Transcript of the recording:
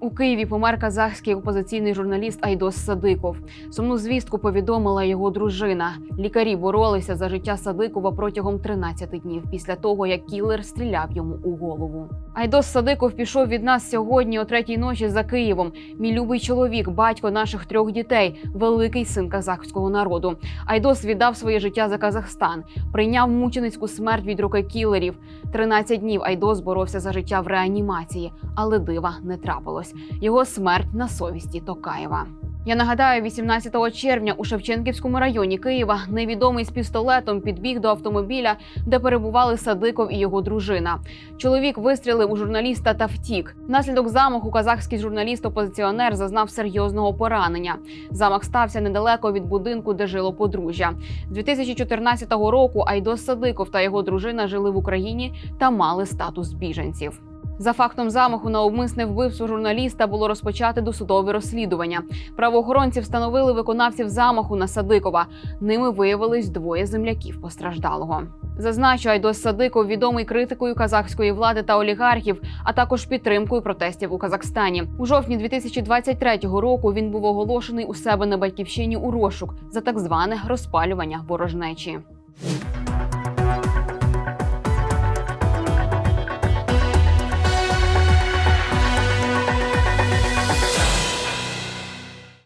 У Києві помер казахський опозиційний журналіст Айдос Садиков. Сумну звістку повідомила його дружина. Лікарі боролися за життя Садикова протягом 13 днів після того, як кілер стріляв йому у голову. Айдос Садиков пішов від нас сьогодні о третій ночі за Києвом. Мій любий чоловік, батько наших трьох дітей, великий син казахського народу. Айдос віддав своє життя за Казахстан, прийняв мученицьку смерть від руки кілерів. 13 днів Айдос боровся за життя в реанімації, але дива не трапилось. Його смерть на совісті Токаєва. Я нагадаю, 18 червня у Шевченківському районі Києва невідомий з пістолетом підбіг до автомобіля, де перебували Садиков і його дружина. Чоловік вистрілив у журналіста та втік. Внаслідок замаху казахський журналіст-опозиціонер зазнав серйозного поранення. Замах стався недалеко від будинку, де жило подружжя. З 2014 року Айдос Садиков та його дружина жили в Україні та мали статус біженців. За фактом замаху на обмисне вбивство журналіста було розпочати досудове розслідування. Правоохоронці встановили виконавців замаху на Садикова. Ними виявились двоє земляків постраждалого. Зазначу, Айдос Садиков відомий критикою казахської влади та олігархів, а також підтримкою протестів у Казахстані. У жовтні 2023 року він був оголошений у себе на батьківщині у розшук за так зване розпалювання ворожнечі.